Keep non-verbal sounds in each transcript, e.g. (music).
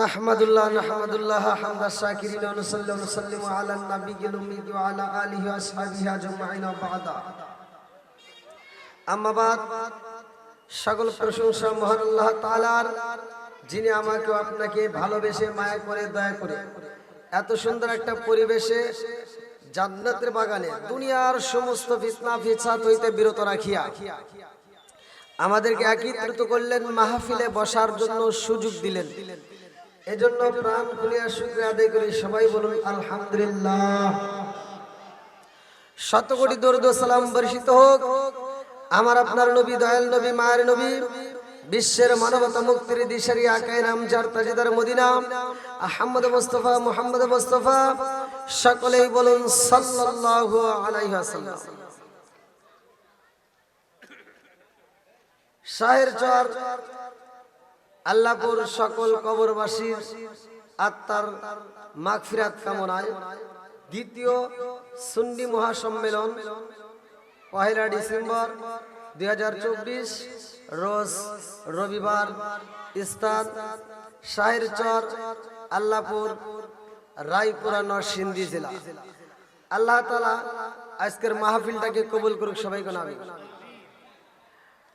নাহমাদুল্লাহ নাহমাদুল্লাহ, হামদা শাকিরিন ওয়া নুসাল্লি ওয়া নুসাল্লিমু আলা নাবিয়িল উম্মি ওয়া আলা আলিহি ওয়া আসহাবিহি আজমাইন বাদা। আম্মা বাদ, সকল প্রশংসা মহান আল্লাহ তাআলার, যিনি আমাকে আপনাকে ভালোবেসে মায়া করে, দয়া করে। এত সুন্দর একটা পরিবেশে জান্নাতের বাগানে দুনিয়ার সমস্ত ফিতনা, ফিসাদ হইতে বিরত রাখিয়া আমাদেরকে একত্রিত করলেন, মাহফিলে বসার জন্য সুযোগ দিলেন। এজন্য প্রাণ খুলিয়া শুক্রিয়া আদায় করি। সবাই বলুন, আলহামদুলিল্লাহ। শত কোটি দরুদ সালাম বর্ষিত হোক। আমার আপনার নবী, দয়াল নবী, মায়ের নবী, বিশ্বের মানবতা মুক্তির দিশারি আকাই নাম যার তাজিদার মদিনা, আহমদ মুস্তফা, মুহাম্মদ মুস্তফা, সকলেই বলুন, সাল্লাল্লাহু আলাইহি ওয়াসাল্লাম। শাহের চর আল্লাহপুর সকল কবরবাসীর আত্মার মাগফিরাত কামনায় দ্বিতীয় সুন্নি মহাসম্মেলন পহেলা ডিসেম্বর দু হাজার চব্বিশ, রোজ রবিবার স্থান শাহের চর, আল্লাহপুর, রায়পুরা, নরসিংদী জেলা। আল্লাহ তালা আজকের মাহফিলটাকে কবুল করুক সবাইকে নামে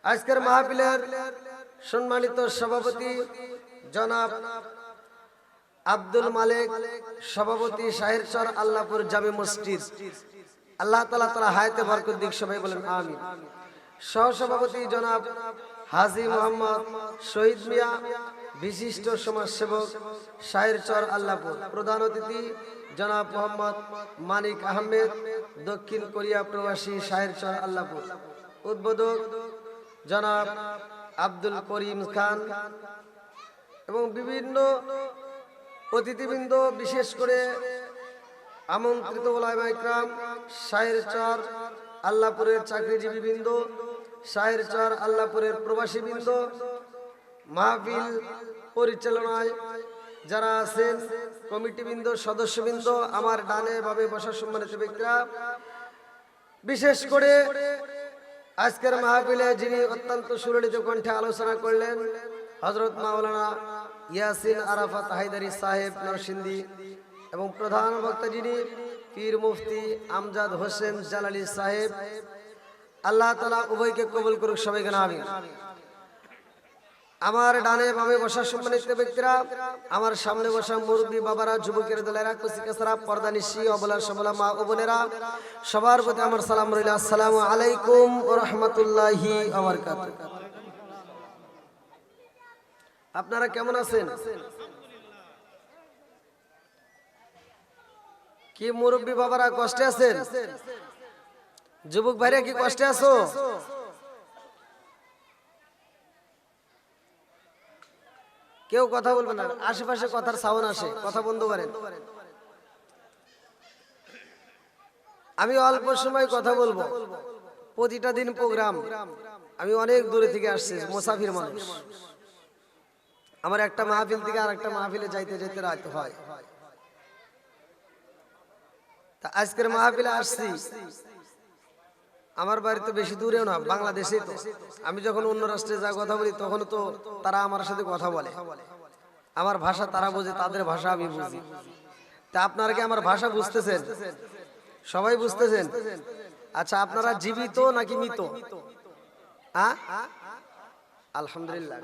আজকের মাহফিলের সম্মানিত সভাপতি জনাব আব্দুল মালিক, সভাপতি শাহেরচর আল্লাহপুর জামে মসজিদ। আল্লাহ তালা তালা হায়াতে বরকত দিক, সবাই বলেন আমি সহসভাপতি জনাব হাজি মোহাম্মদ শহীদ মিয়া, বিশিষ্ট সমাজসেবক শাহেরচর আল্লাহপুর। প্রধান অতিথি জনাব মোহাম্মদ মানিক আহমেদ, দক্ষিণ কোরিয়া প্রবাসী শাহেরচর আল্লাহপুর। উদ্বোধক জনাব আব্দুল করিম খান এবং বিভিন্ন অতিথিবৃন্দ, বিশেষ করে আমন্ত্রিত শাহের চর, আল্লাপুরের চাকরিজীবী বৃন্দ শাহের চর, আল্লাপুরের প্রবাসী বৃন্দ মাহফিল পরিচালনায় যারা আছেন, কমিটিবৃন্দ, সদস্যবৃন্দ, আমার ডানে ভাবে বসা সম্মানিত ব্যক্তিরা, বিশেষ করে আজকের মাহফিলে যিনি অত্যন্ত সুললিত কণ্ঠে আলোচনা করলেন হজরত মাওলানা ইয়াসিন আরাফাত হায়দারি সাহেব নরসিন্দি এবং প্রধান বক্তা যিনি পীর মুফতি আমজাদ হোসেন জালালি সাহেব, আল্লাহ তালা উভয়কে কবুল করুক সবাইকে নামি আমার ডানে বামে বসা সম্মানিত ব্যক্তিরা, আমার সামনে বসা মুরব্বী বাবারা, যুবকের দলেরা কুসিকাসারা পর্দা নিশি, অবলা সবলা মা ও বোনেরা, সবার প্রতি আমার সালাম রইল। আসসালামু আলাইকুম ও রহমতুল্লাহি আপনারা কেমন আছেন? কি মুরব্বী বাবারা কষ্টে আছেন? যুবক ভাইরা কি কষ্টে আছো? কেউ কথা বলবে না। আশেপাশে কথার সাউন্ড আসে, কথা বন্ধ করেন। আমি অল্প সময় কথা বলব। প্রতিটা দিন প্রোগ্রাম আমি অনেক দূরে থেকে আসছি, মুসাফির মানুষ। আমার একটা মাহফিল থেকে আর একটা মাহফিলে যাইতে যেতে রাত হয়। তা আজকের মাহফিলে আসছি। আমার বাড়ি তো বেশি দূরেও না বাংলাদেশে তো। আমি যখন অন্য রাষ্ট্রে যা কথা বলি, তখন তো তারা আমার সাথে কথা বলে। আমার ভাষা তারা বোঝে, তাদের ভাষা আমি বুঝি। তা আপনারা কি আমার ভাষা বুঝতেছেন? সবাই বুঝতেছেন? আচ্ছা আপনারা জীবিত নাকি মৃত? আলহামদুলিল্লাহ।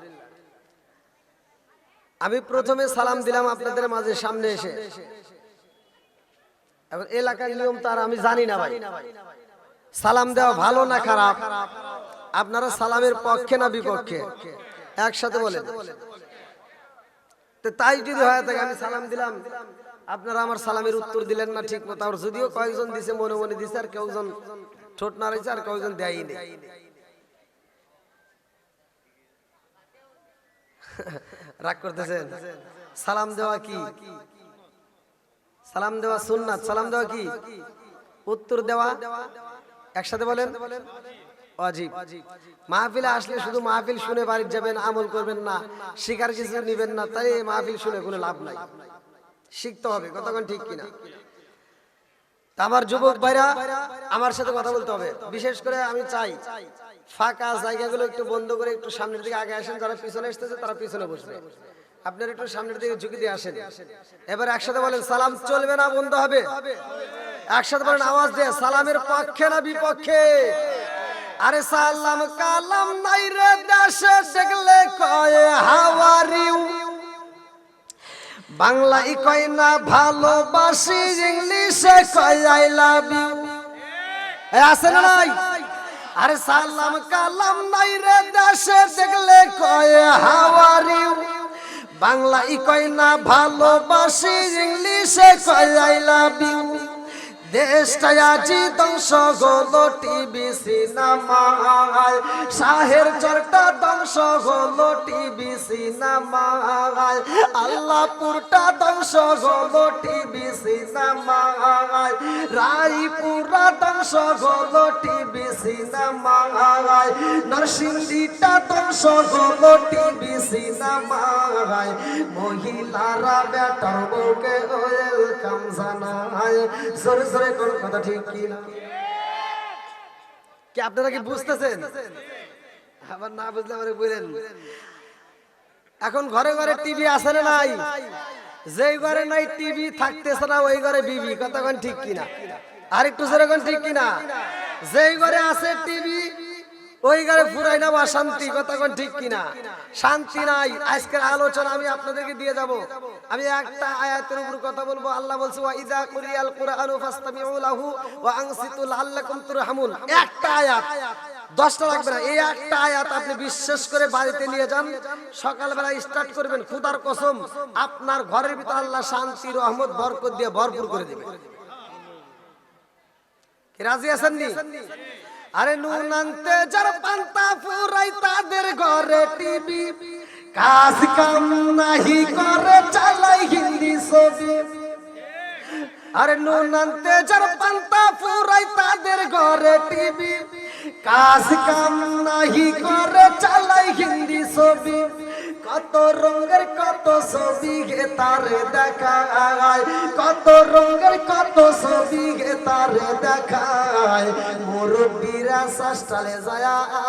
আমি প্রথমে সালাম দিলাম আপনাদের মাঝে সামনে এসে। এবার এলাকার নিয়ম তার আমি জানি না ভাই। সালাম দেওয়া ভালো না খারাপ? আপনারা সালামের পক্ষে না বিপক্ষে? একসাথে বলেন। তো তাই যদি হয় থাকে আমি সালাম দিলাম। আপনারা আমার সালামের উত্তর দিলেন না ঠিক মতো। আর যদিও কয়েকজন দিছে মনে মনে দিছে আর কেউজন ঠোঁট নাড়াইছে আর কয়েকজন দেয়নি রাগ করতেছেন? সালাম দেওয়া কি? সালাম দেওয়া সুন্নাত? সালাম দেওয়া কি? উত্তর দেওয়া? একসাথে বলেন। অজীব মাহফিলে আসলে শুধু মাহফিল শুনে বাড়ি যাবেন, আমল করবেন না, শিকার কিছু নিবেন না, তাই মাহফিল শুনে কোনো লাভ নাই। শিখতে হবে কতক্ষণ ঠিক কিনা? আমার যুবক ভাইরা, আমার সাথে কথা বলতে হবে। বিশেষ করে আমি চাই, ফাঁকা জায়গাগুলো একটু বন্ধ করে একটু সামনের দিকে আগে আসেন, যারা পিছনে এসতেছে তারা পিছনে বসবে। আপনারা একটু সামনের দিকে ঝুঁকি দিয়ে আসেন। এবার একসাথে বলেন, সালাম চলবে না, বন্ধ হবে। একসাথে বলেন, আওয়াজ দিয়ে, সালামের পক্ষে না বিপক্ষে? আরে সালাম কালাম নাই রে দেশে, দেখলে কয় হাওয়ারিউ। বাংলায় কয় না, ভালোবাসি, ইংলিশে কয় আই লাভ ইউ আছে না নাই? আরে সালাম কালাম নাই রে দেশে, দেখলে কয় হাওয়ার ইউ বাংলায় কয় না, ভালোবাসি, ইংলিশে কয় আই লাভ ইউ দেশটা আজি ধ্বংস হলো টিভি সিনেমায় শাহের চরটা ধ্বংস হলো টিভি সিনেমায় আল্লাহপুরটা ধ্বংস হলো টিভি সিনেমায় রায়পুরা ধ্বংস হলো টিভি সিনেমায় নরসিংদীটা ধ্বংস হলো টিভি সিনেমায় মহিলারা বেটার বউকে ওয়েলকাম জানায়। জোরে কোন কথা ঠিক কি কি আপনারা কি বুঝতেছেন? আবার না বুঝলে আমার বলেন। এখন ঘরে ঘরে টিভি আছে না নাই? যেই ঘরে নাই টিভি থাকতেছে না, ওই ঘরে বিবি কতক্ষণ ঠিক কিনা? আর একটু সেরকম ঠিক কিনা? যেই ঘরে আছে টিভি ওই না শান্তি কতক্ষণ ঠিক কিনা? শান্তি নাই। আজকের আলোচনা আমি আপনাদেরকে দিয়ে আমি একটা আয়াতের উপর কথা বলব। আল্লাহ একটা আয়াত। দশটা লাগবে না। এই একটা আয়াত আপনি বিশ্বাস করে বাড়িতে নিয়ে যান। সকালবেলা স্টার্ট করবেন। খুদার কসম, আপনার ঘরের ভিতর আল্লাহ শান্তি, রহমত, বরকত দিয়ে ভরপুর করে দেবে। রাজি আছেন নি? আরে নুন আনতে যার পান্তা ফুরাই তাদের ঘরে টিভি। কাজ কাম নাহি করে, চালাই হিন্দি ছবি। আরে নুন আনতে যার পান্তা ফুরাই তাদের ঘরে টিভি। কাজ কাম নাহি করে, চালাই হিন্দি ছবি। কত রঙের, কত ছবি তারে দেখায়। কত রঙের, কত ছবি তারে দেখায়। মুরব্বীরা যায়,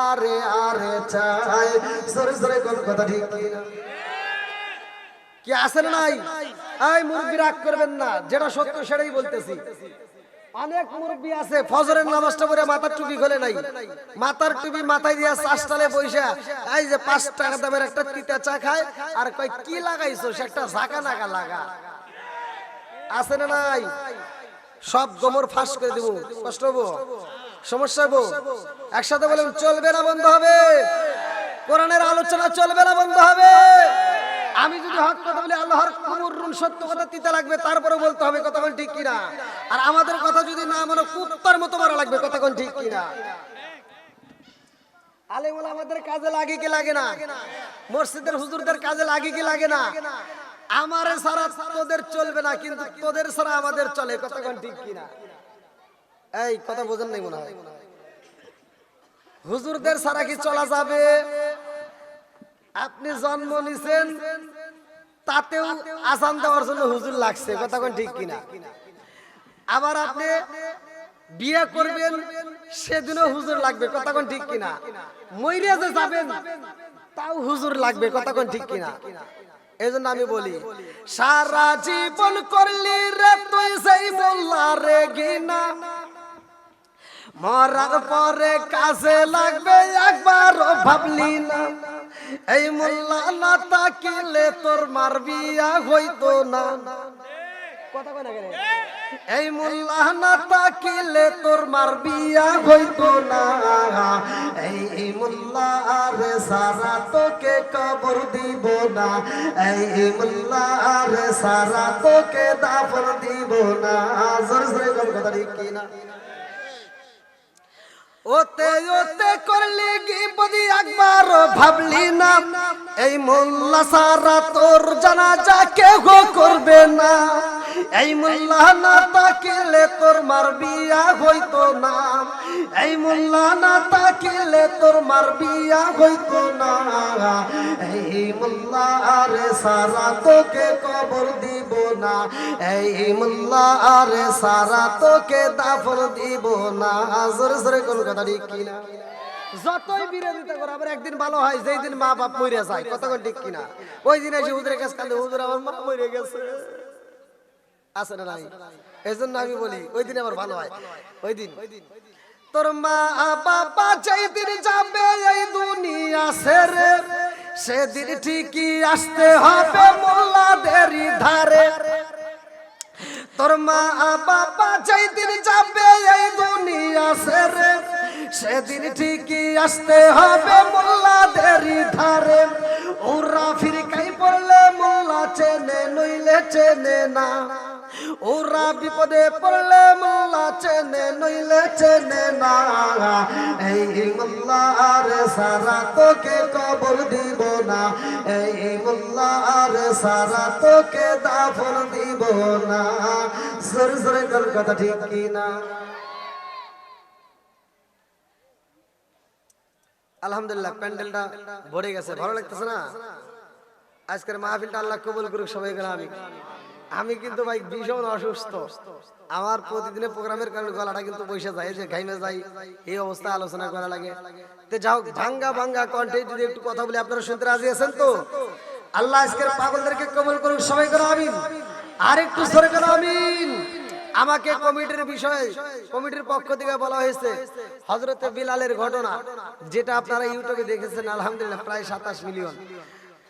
আরে আরে সরে সরে কোন কথা ঠিক কি আছে নাই? এই রাগ করবেন না, যেটা সত্য সেটাই বলতেছি। অনেক মুরব্বী আছে, ফজরের নামাজটা পড়ে মাথার টুপি খোলে নাই। মাথার টুপি মাথায় দিয়া চাষটালে বইসা, এই যে পাঁচ টাকা দামের একটা তিতা চা খায়, আর কয়, কি লাগাইছো? সে একটা ঝাঁকা নাকা লাগা। আছে না নাই? সব গোমর ফাঁস করে দিব। কষ্ট হব? সমস্যা হব? একসাথে বলুন, চলবে না বন্ধ হবে? কোরআনের আলোচনা চলবে না বন্ধ হবে? আমি যদি হক কথা বলি, আল্লাহর কুমুরুন সত্য কথা তিতা লাগবে তারপরে বলতে হবে কতক্ষণ ঠিক কিনা? আর আমাদের কথা যদি না মানে কুত্তার মতো মারা লাগবে কতক্ষণ ঠিক কিনা? আমাদের কাজে লাগে কি লাগে না? মসজিদের হুজুরদের কাজে লাগে কি লাগে না? আমারে ছাড়া তোদের চলবে না, কিন্তু তোদের ছাড়া আমাদের চলে ঠিক কিনা? এই, কথা বোঝেন নাই মনে হয়? হুজুরদের ছাড়া কি চলা যাবে? আপনি জন্ম নিছেন, তাতেও আসান দেওয়ার জন্য হুজুর লাগছে কতক্ষণ ঠিক কিনা? আবার আপনি বিয়ে করবেন, সেদিনও হুজুর লাগবে কতক্ষণ ঠিক কিনা? মইরে যে যাবেন, তাও হুজুর লাগবে কতক্ষণ ঠিক কিনা? এই জন্য আমি বলি, সারা জীবন করলি রে তুই সেই মোল্লা রে গিনা। মরার পরে কাজে লাগবে একবার ভাবলি না। এই মোল্লা না তাকিলে তোর মারবিয়া হইতো না। কথা কয় না কেন? এই মোল্লা না তাকিলে তোর মারবিয়া হইতো না। এই মোল্লা রে সারা তোকে কবর দিব না। এই মোল্লা রে সারা তোকে দাফন দিব না। জোরে জোরে কথা ঠিক কিনা? ওতে ওতে করলি কি বদি একবার, ভাবলি না, এই মোল্লা সারা তোর জানাজা কেউ করবে না। এই মোল্লা না তাকিলে তোর মার বিয়া হইতো না। এই মোল্লা না তাকিলে তোর মার বিয়া হইতো না। এই মোল্লা আরে সারা তোকে কবর দিব না। এই মোল্লা আরে সারা তোকে দাফন দিব না। জোরে জোরে কোন কথা ঠিক কিনা? যতই বিরোধিতা করে, আবার একদিন ভালো হয়, যেই দিন মা বাপ মরে যায় কতক্ষণ ঠিক কিনা? ওই দিন এসে হুজুরের কাছে কান্দে, হুজুর, আমার মা মরে গেছে। আছে না নাই? এই জন্য আমি বলি ওই দিন আবার ভালো হয়। ওই দিন। তোর মা বাবা যেই দিন যাবে এই দুনিয়া সেরে সেদিন ঠিকই আসতে হবে মোল্লাদেরই ধারে। তোর মা বাবা যেই দিন যাবে এই দুনিয়া সেরে সেদিন ঠিকই আসতে হবে মোল্লাদেরই ধারে। ওরা ফিরকাই পড়লে মোল্লা চেনে নইলে চেনে না। ওরা বিপদে পড়লে মোল্লা চেনে, নইলে চেনে না। এই মোল্লার সারা তোকে কবর দিব না। এই মোল্লার সারা তোকে দাফন দিব না। সরে কর কথা ঠিক কি না আলহামদুলিল্লাহ, প্যান্ডেলটা ভরে গেছে। ভালো লাগতেছে না? আজকের মাহফিলটা আল্লাহ কবুল করুক, সবাই গেলাম আমি কিন্তু ভাই ভীষণ অসুস্থ। আমার প্রতিদিনের প্রোগ্রামের কারণে গলাটা কিন্তু বসে যায় যে ঘাইমে যাই, এই অবস্থা আলোচনা করা লাগে। তো যাও ভাঙ্গা ভাঙ্গা কণ্ঠে যদি একটু কথা বলি, আপনারা শুনতে রাজি আছেন তো? আল্লাহ আজকের পাগলদেরকে কবুল করুক, সবাই করে, আমিন। আর একটু সরে করে, আমিন। আমাকে কমিটির বিষয়ে, কমিটির পক্ষ থেকে বলা হয়েছে হজরতে বিলালের ঘটনা, যেটা আপনারা ইউটিউবে দেখেছেন, আলহামদুলিল্লাহ, প্রায় সাতাশ মিলিয়ন।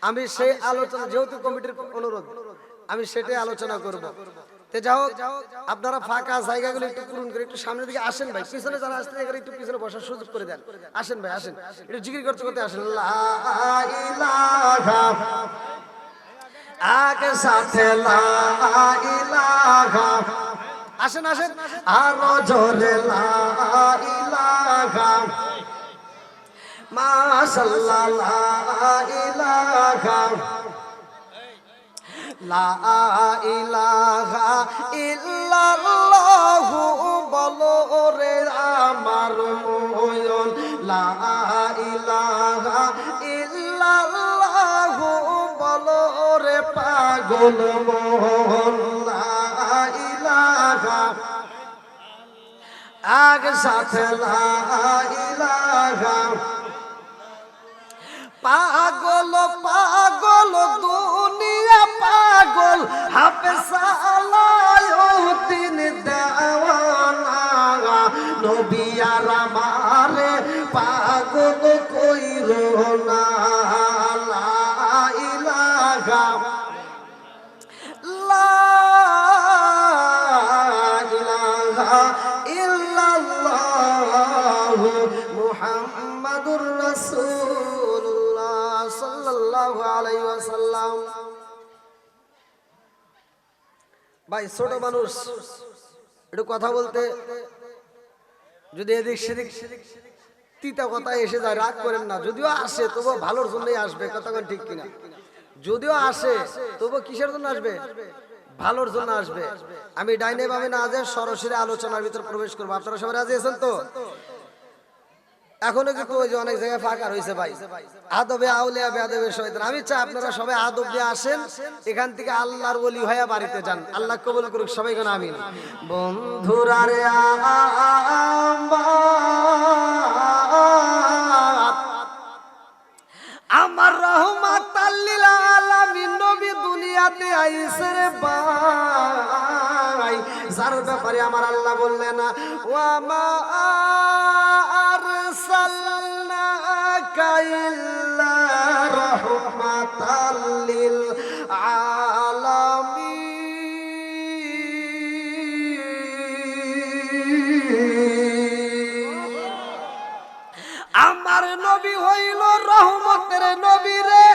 আমি সেই আলোচনা, যেহেতু কমিটির অনুরোধ আমি সেটাই আলোচনা করব। তে যাও আপনারা ফাঁকা জায়গাগুলো একটু পূরণ করে একটু সামনের দিকে আসেন ভাই। পিছনে যারা আসতে এখানে একটু পিছনে বসার সুযোগ করে দেন। আসেন ভাই আসেন। একটু জিকির করতে করতে আসেন। আগে সাথে আসেন আসেন। আরও জোরে লা ইলাহা। মাশাআল্লাহ লা ইলাহা ইল্লাল্লাহু বলো রে আমার ময়ন লা ইলাহা ইল্লাল্লাহু বলো রে পাগল মোহন। লা ইলাহা। আগ সাথে লা ইলাহা। পাগল পাগল দুনিয়া পাগল হাফে সালায়ুদ্দিন দেওয়ানা। নবিয়ার আমারে পাগল কইল না। মুহাম্মাদুর রাসূলুল্লাহ সাল্লাল্লাহু আলাইহি ওয়াসাল্লাম। ভাই ছোট মানুষ একটু কথা বলতে। যদি এদিক সেদিক তিতা কথা এসে যায় রাগ করেন না। যদিও আসে তবু ভালোর জন্যই আসবে কতক্ষণ ঠিক কিনা। যদিও আসে তবু কিসের জন্য আসবে? ভালোর জন্য আসবে। আমি ডাইনে ভাবে না আজে সরাসরি আলোচনার ভিতর প্রবেশ করব। আপনারা সবাই রাজি আছেন তো? এখনও কিন্তু ওই যে অনেক জায়গায় ফাঁকা রয়েছে ভাই। আদবে আউলিয়া বেআদবে শয়তান। আমি চাই আপনারা সবাই আদব দিয়ে আসেন, এখান থেকে আল্লাহর ওলি হয়ে বাড়িতে যান। আল্লাহ কবুল করুক, সবাই কেন আমিন। বন্ধুরা রে আমার আমার রহমাত আল্লিল আলামিন নবী দুনিয়াতে আইছে রে ভাই। যার ব্যাপারে আমার আল্লাহ বললেন ওয়া মা রাহমাতাল লিল আমার নবী হইল রহমতের নবী রে।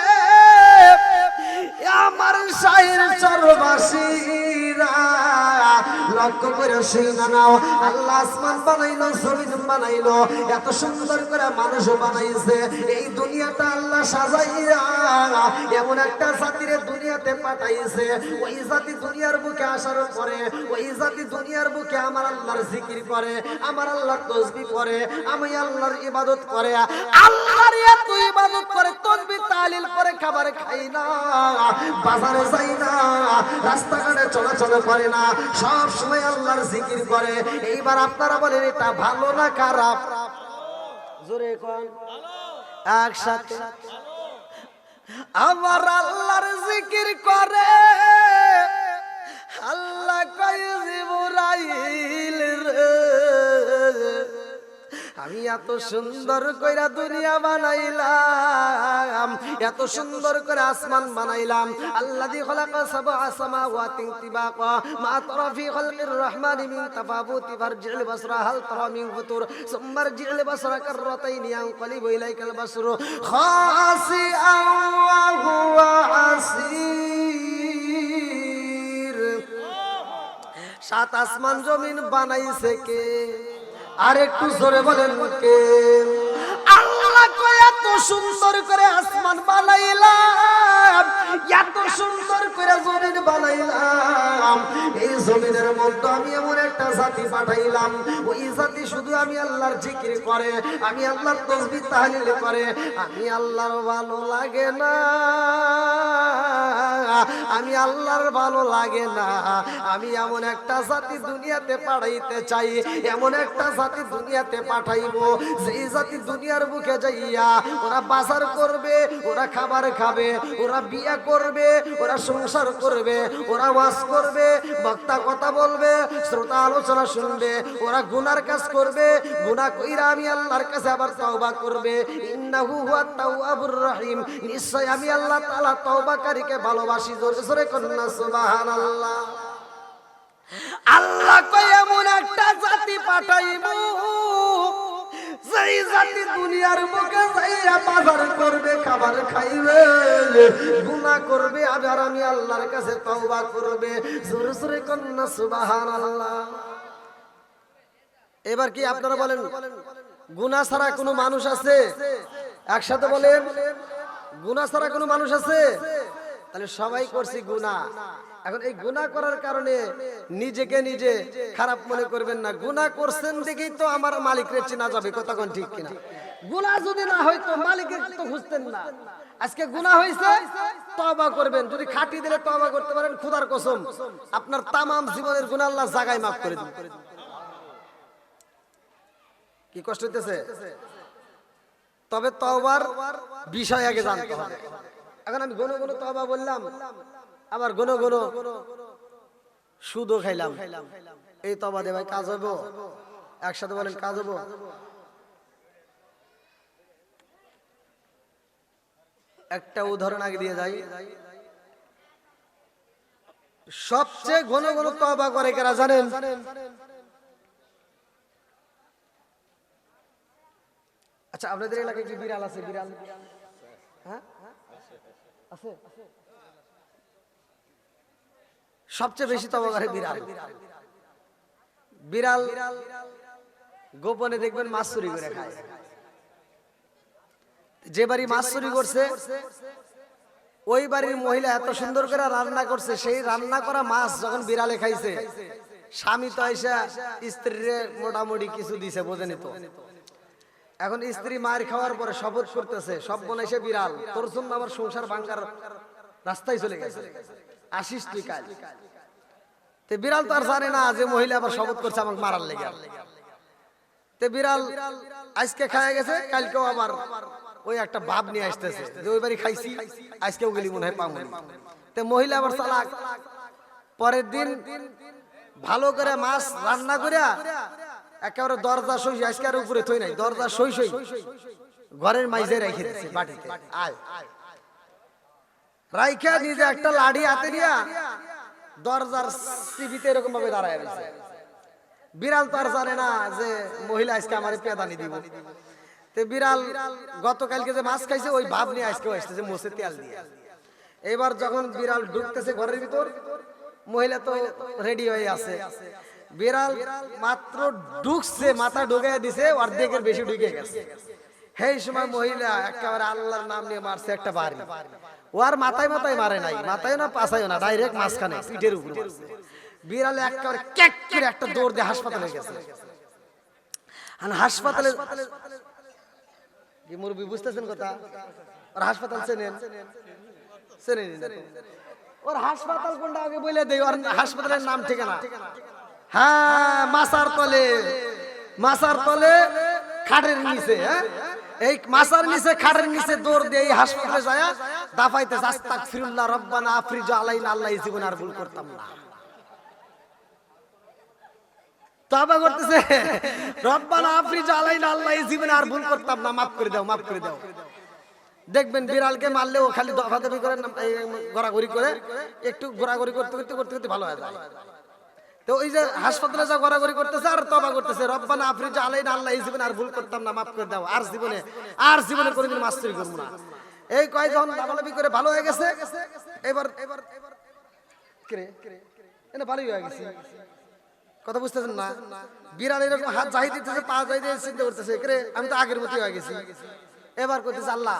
আমার শাহির চরবাসীরা লক্ষ্য করে শুনে নাও আল্লাহ আসমান বানাইলো, জমিন বানাইলো। এত সুন্দর করে মানুষ বানাইছে। এই দুনিয়াটা আল্লাহ সাজাইয়া এমন একটা জাতিরে দুনিয়াতে পাঠাইছে। ওই জাতি দুনিয়ার বুকে আসার পরে, ওই জাতি দুনিয়ার বুকে আমার আল্লাহর জিকির করে, আমার আল্লাহর তসবি করে, আমি আল্লাহর ইবাদত করে। আল্লাহর এত ইবাদত করে, তসবি তালিল করে খাবার খাই না। বাজারে যাই না। রাস্তাঘাটে চলাচল করে না। সব সময় আল্লাহর জিকির করে। এইবার আপনারা বলেন, এটা ভালো না খারাপ? জোরে কোন? একসাথে। আমার আল্লাহর জিকির করে। আল্লাহ কয়, জিবরাইল রে। আমি এত সুন্দর কইরা দুনিয়া বানাইলাম, এত সুন্দর করে আসমান বানাইলাম। আল্লাযী খালাকা সাবআ সামাওয়াতিন তিবাকা, মা তারা ফি খালকির রহমানি মিন তাফাবুতি ফারজিল বাসরা, হাল তারা মিন ফুতুর। সুম্মা রজিল বাসরা কাররাতাইন ইয়ানকালিবু ইলাইকাল বাসরু। খাসিআন ওয়া হুয়া আসির। সাত আসমান জমিন বানাইছে কে? আর একটু জোরে বলেন কে? আল্লাহ কয় এত সুন্দর করে আসমান বানাইলাম, এত সুন্দর করে জমিন বানাইলাম। এই জমিনের মধ্যে আমি এমন একটা জাতি পাঠাইলাম, ওই জাতি শুধু আমি আল্লাহর জিকির করে, আমি আল্লাহর তসবি তাহলিল করে, আমি আল্লাহর ভালো লাগে না। আমি আল্লাহর ভালো লাগে না। আমি এমন একটা জাতি দুনিয়াতে পাঠাইতে চাই, এমন একটা জাতি দুনিয়াতে পাঠাইবো সেই জাতি দুনিয়ার বুকে যাইয়া ওরা বাজার করবে, ওরা খাবার খাবে, ওরা বিয়ে করবে, ওরা সংসার করবে, ওরা ওয়াজ করবে, বক্তা কথা বলবে, শ্রোতা আলোচনা শুনবে, ওরা গুনার কাজ করবে গুনা কইরা আমি আল্লাহর কাছে আবার তওবা করবে। ইন্নাহু হুয়াত তাওয়াবুর রহিম। নিশ্চয় আমি আল্লাহ তাআলা তওবাকারীকে ভালোবাসি। জোরে জোরে কন্না সুবহানাল্লাহ। আল্লাহ আল্লাহ কয়, এমন একটা জাতি পাঠাইবো সেই জাতি দুনিয়ার বুকে যাইয়া বাজার করবে, খাবার খাইবে, গুনাহ করবে, আবার আমি আল্লাহর কাছে তওবা করবে। জোরে জোরে কন্না সুবহানাল্লাহ। এবার কি আপনারা বলেন গুনা ছাড়া কোনো মানুষ আছে? একসাথে বলেন গুনা ছাড়া কোনো মানুষ আছে? তাহলে সবাই করছি গুনা এখন এই গুনাহ করার কারণে নিজেকে নিজে খারাপ মনে করবেন না। গুনাহ করছেন দেখেই তো আমার মালিকের চেনা যাবে কতক্ষণ ঠিক কিনা। গুনাহ যদি না হয়তো মালিকের তো খুঁজতেন না। আজকে গুনাহ হয়েছে তওবা করবেন। যদি খাটি দিলে তওবা করতে পারেন, খোদার কসম, আপনার তামাম জীবনের গুনাহ আল্লাহ জায়গায় মাফ করে দিবেন। কি কষ্ট হইতেছে? তবে তওবার বিষয় আগে জানতে হবে। এখন আমি গনো গনো তওবা বললাম, আবার গনো গনো সুদও খাইলাম। এই তবা দে ভাই কাজ হব একসাথে বলেন কাজ হব একটা উদাহরণ আগে দিয়ে যাই। সবচেয়ে ঘন ঘন তবা করে কারা জানেন? আচ্ছা আপনাদের এলাকায় কি বিড়াল আছে? বিড়াল? হ্যাঁ? আছে? সবচেয়ে বেশি তবা করে বিড়াল। বিড়াল। গোপনে দেখবেন মাছ চুরি করে খায়। যে বাড়ি মাছ চুরি করছে ওই বাড়ির মহিলা এত সুন্দর করে রান্না করছে সেই রান্না করা মাছ যখন বিড়ালে খাইছে স্বামী তো আইসা স্ত্রীরে মোটামুটি কিছু দিছে বোঝেনি তো। এখন স্ত্রী মার খাওয়ার পরে শপথ করতেছে, সব এসে বিড়াল, তোর জন্য আমার সংসার ভাঙ্গার রাস্তায় চলে গেছে। আসিস তুই কাল। তে বিড়াল তো আর জানে না যে মহিলা আবার শপথ করছে আমাকে মারার লেগে। তে বিড়াল আজকে খায় গেছে, কালকেও আবার ওই একটা ভাব নিয়ে আসতেছে যে ওই বাড়ি খাইছি, আজকেও গেলি মনে হয় পাবো তে মহিলা আবার চালাক। পরের দিন ভালো করে মাছ রান্না করে একেবারে দরজা সই আজকে উপরে থই নাই, দরজা সই সই। ঘরের মাইজে রেখে দিচ্ছে বাটিতে। আয় রাইখা নিজে একটা লাঠি হাতে নিয়া দরজার সিবিতে এরকম ভাবে দাঁড়ায় রয়েছে বিড়াল তো আর জানে না যে মহিলা আজকে আমার পেদানি দিব। তে বিড়াল গতকালকে যে মাছ খাইছে, ওই ভাব নিয়ে আজকে আসতেছে মোসে তেল দিয়ে। এবার যখন বিড়াল ঢুকতেছে ঘরের ভিতর, মহিলা তো রেডি হয়ে আছে। বিড়াল মাত্র ঢুকছে, মাথা ঢুকে দিছে, অর্ধেকের বেশি ঢুকে গেছে। সেই সময় মহিলা একেবারে আল্লাহর নাম নিয়ে মারছে একটা বাড়ি। ও আর মাথায় মাথায় মারে নাই মাথায় না পাশায় না ডাইরেক্ট মাঝখানে, পিঠের উপরে। বিড়ালে একেবারে ক্যাক করে একটা দৌড় দিয়ে হাসপাতালে গেছে। আর হাসপাতালে মুরব্বী বুঝতেছেন কথা? আর হাসপাতাল চেনেন? চেনেন ওর হাসপাতাল কোনটা আগে বলে দেই, ওর হাসপাতালের নাম ঠিকানা। হ্যাঁ মাসার তলে। মাসার তলে খাটের নিচে হ্যাঁ? এই মাসার নিচে, খাটের নিচে দৌড় দিয়ে এই হাসপাতালে যায় দাফাইতে আস্তাক ফিরুল্লাহ রব্বানা আফরিজ আলাইনা, আল্লাহ জীবন আর ভুল করতাম না। মাফ করে দাও, মাফ করে দাও। দেখবেন বিড়ালকে মারলে ও খালি দফাদফি করে না- এই ঘোরাঘুরি করে, একটু ঘোরাঘুরি করতে করতে করতে করতে ভালো হয়ে যায়। তো ওই যে হাসপাতালে যা ঘোরাঘুরি করতেছে আর তবা করতেছে, রব্বানা আফরিজ আলাইনা আল্লাহ, এই জীবনে আর ভুল করতাম না, মাফ করে দাও, আর জীবনে আর জীবনে কোনোদিন মাস্টারি করব না। এই কয় যখন লাফালাফি করে ভালো হয়ে গেছে? এবার এবার এবার ভালোই হয়ে গেছে। কথা বুঝতেছেন না? বিড়াল এরকম হাত যাই দিতেছে, পা যাই দিয়ে চিন্তা করতেছে রে, আমি তো আগের মতোই হয়ে গেছি। এবার করতেছে আল্লাহ,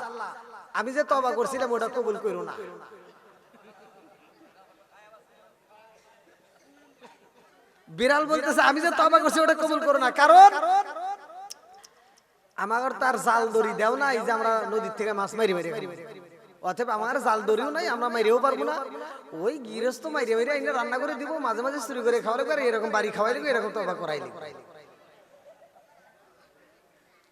আমি যে তবা করছিলাম, ওটা কবুল করো না। বিড়াল বলতেছে আমি যে তবা করছি ওটা কবুল করো না। কারণ আমার তার জাল দড়ি দেও না এই যে আমরা নদীর থেকে মাছ মারি মারি অথবা আমার জাল দড়িও নাই আমরা মারিও পারব না। ওই গৃহস্থ মাইরে এনে রান্না করে দিব মাঝে মাঝে চুরি করে খাওয়ালে করে এরকম বাড়ি খাওয়াই দিব এরকম তবা করাই দিব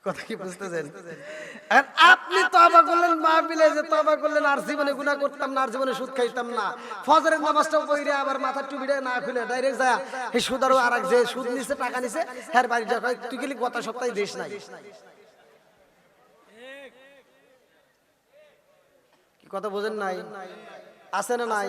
কথা কি বুঝতেছেন? (laughs) আপনি তবা করলেন মাহফিলে যে তবা করলেন আর জীবনে গুনাহ করতাম না আর জীবনে সুদ খাইতাম না। ফজরের নামাজটা পড়ে আবার মাথা টুপিটা না খুলে ডাইরেক্ট যায় এই সুদারও আর যে সুদ নিছে টাকা নিছে হ্যাঁ বাড়িটা কয় তুই গেলি গত সপ্তাহে দেশ নাই। কথা বোঝেন নাই? আছে না নাই?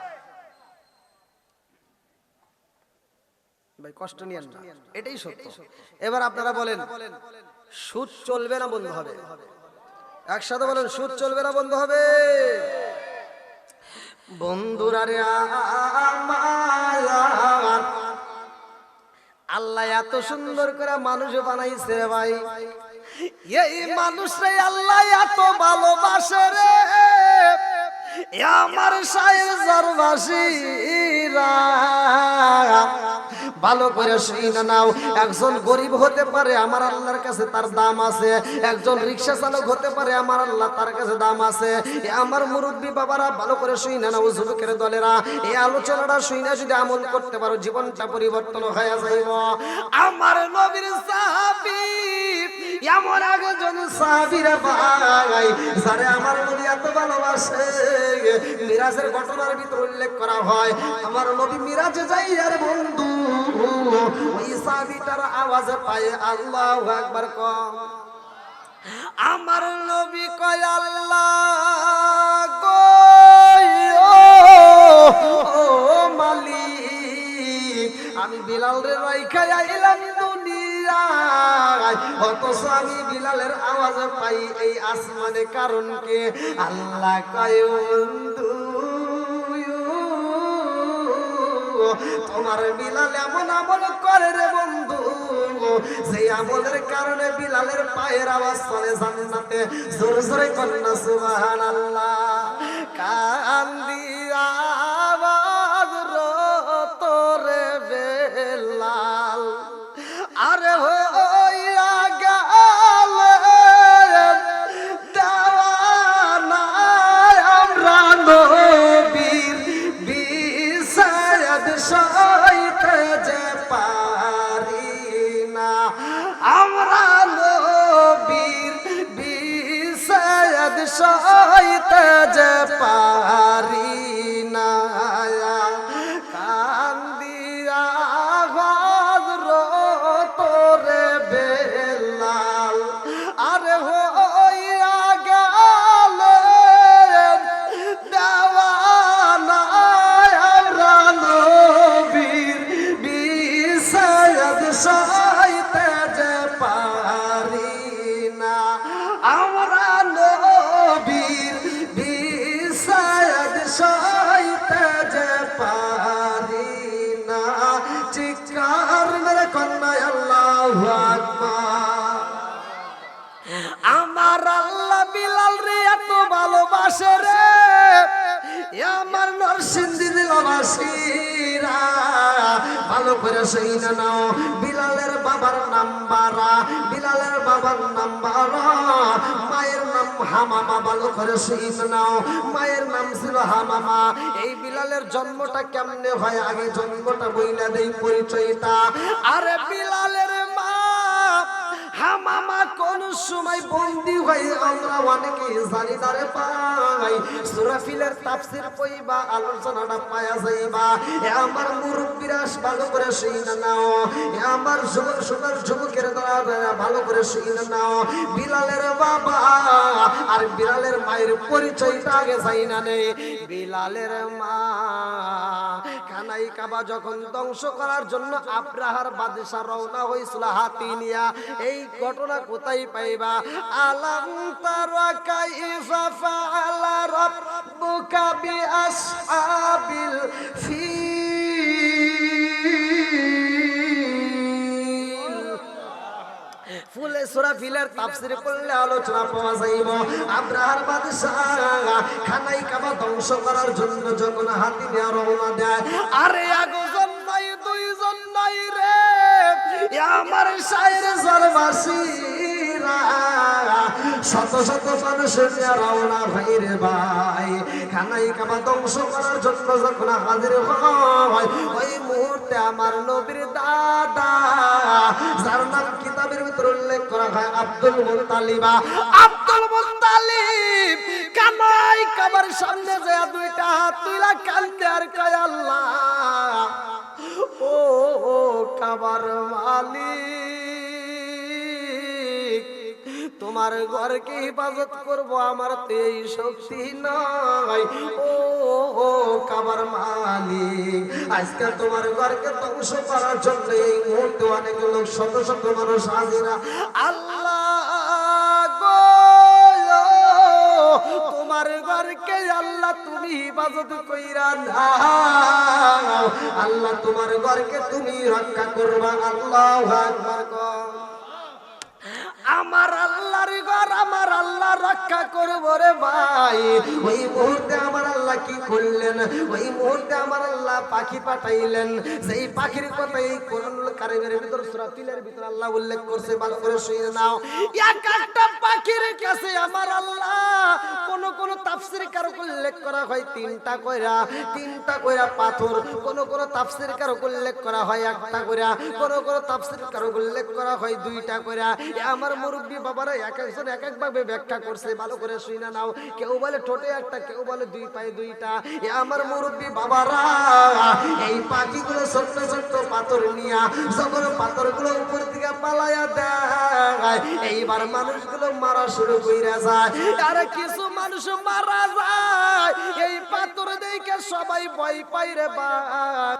কষ্ট এটাই সত্য। এবার আপনারা বলেন, সুদ চলবে না বন্ধ হবে? একসাথে বলেন, সুদ চলবে না বন্ধ হবে? বন্ধুরা রে আল্লাহ এত সুন্দর করে মানুষ বানাইছে রে ভাই। এই মানুষটাই আল্লাহ এত ভালোবাসে রে। আমার সাহেব জরবাসীরা ভালো করে শুনে নাও। একজন গরিব হতে পারে, আমার আল্লাহর কাছে তার দাম আছে। একজন রিক্সা চালক হতে পারে, আমার আল্লাহ তার কাছে দাম আছে। আমার মুরব্বী বাবারা, ভালো করে শুনে নাও যুবকের দলেরা। এই আলোচনাটা শুনে যদি আমল করতে পারো, জীবনটা পরিবর্তন হয়ে যাইব। আমার নবীর সাহাবী, এমন একজন সাহাবীরা ভাই, যারে আমার নবী এত ভালোবাসে। মিরাজের ঘটনার ভিতর উল্লেখ করা হয়। আমার নবী মিরাজে যাই আর বন্ধু ওই আওয়াজ পায় আল্লাহু আকবার কম আমার নবী কয় আল্লাহ মালিক আমি বিলাল রে রাইখা আইলাম বিলালের আওয়াজ পাই এই আসমানে কারণ কে আল্লাহ কয় বন্ধু তোমার বিলাল এমন আমল করে রে বন্ধু। সেই আমলের কারণে বিলালের পায়ের আওয়াজ চলে জান্নাতে। জোরে জোরে কন্যা, সুবহানাল্লাহ। কান্দি চিৎকার মেরে কন্যা আল্লাহ আমার আল্লাহ বিলাল রে এত ভালোবাসে রে। আমার নরসিংদী ভালো করে সেই নাও। বিলালের বাবার নাম বারা বিলালের বাবার নাম বারা মায়ের নাম হামামা, ভালো করে সেই নাও। মায়ের নাম ছিল হামামা। এই বিলালের জন্মটা কেমনে হয়? আগে জন্মটা বইলা দেই পরিচয়টা। আরে বিলালের হামামা কোন সময় বন্দি হয়ে আমরা অনেকে জানি দারে পাই সুরাফিলের তাফসির পইবা আলোচনাটা পায়া যাইবা। এ আমার মুরব্বীরা ভালো করে সেই না নাও। এ আমার যুবক সুন্দর যুবকের দ্বারা ভালো করে না নাও। বিলালের বাবা আর বিলালের মায়ের পরিচয়টা আগে যাই না নেই বিলালের মা কানাই কাবা যখন ধ্বংস করার জন্য আব্রাহার বাদশা রওনা হয়েছিল হাতি নিয়া, এই ঘটনা কোথায় পাইবা? আলাম তারা কাইফা ফাআলা রাব্বুকা বিআসহাবিল ফিল ফুলে সোরা ফিলার তাফসির করলে আলোচনা পাওয়া যাইব। আব্রাহার বাদশাহ খানাই কাবা ধ্বংস করার জন্য যখন হাতি নিয়ে রওনা দেয়, আরে একজন নাই, দুইজন নাই রে আমার শায়ের জরবাসীরা শত শত মানুষ নিয়ে রওনা ভাই রে ভাই। খানাই কাবা ধ্বংস করার জন্য যখন হাজির হয়, ওই মুহূর্তে আমার নবীর দাদা, যার নাম কিতাবের ভিতর উল্লেখ করা হয় আব্দুল মুত্তালিবা। আব্দুল মুত্তালিব কানাই কাবার সামনে যে দুইটা হাত তুইলা কান্দে আর কয়, আল্লাহ ও কাবার মালিক। তোমার ঘরকে হেফাজত করব, আমার তো এই শক্তি নয় ও কাবার মালিক, আজকে তোমার ঘরকে ধ্বংস করার জন্য এই মুহূর্তে অনেক লোক, শত শত মানুষ হাজিরা। আল্লাহ তোমার ঘরকে আল্লাহ তুমি হেফাজত কইরা আল্লাহ তোমার ঘরকে তুমি রক্ষা করবা, আল্লাহ আমার আল্লাহর ওই মুহূর্তে কি করলেন ওই মুহূর্তে আমার আল্লাহ পাখি পাঠাইলেন। সেই পাখির কথা এই কোরআনুল কারিমের ভিতর, সূরা ফিলের ভিতর আল্লাহ উল্লেখ করছে ভালো করে শুনে নাও। এক একটা পাখির কাছে আমার আল্লাহ কোন কোন তাফসীর কারও উল্লেখ করা হয়, তিনটা কইরা। তিনটা কইরা পাথর, কোন কোন তাফসীর কারও উল্লেখ করা হয়, একটা কইরা। কোন কোন তাফসীর কারও উল্লেখ করা হয়, দুইটা কইরা। আমার মুরব্বী বাবারা এক একজন এক এক ভাবে ব্যাখ্যা করছে, ভালো করে শুনে নাও। কেউ বলে ঠোঁটে একটা, কেউ বলে দুই পায়ে দুইটা এ আমার মুরব্বী বাবারা, এই পাখিগুলো ছোট্ট ছোট্ট পাথর নিয়া যখন পাথরগুলো উপর দিকে পালায়া দেয়, এইবার মানুষগুলো মারা শুরু কইরা যায়। আর কিছু মানুষ মারা যায়, এই পাথর দেখে সবাই ভয় পাই রে বা।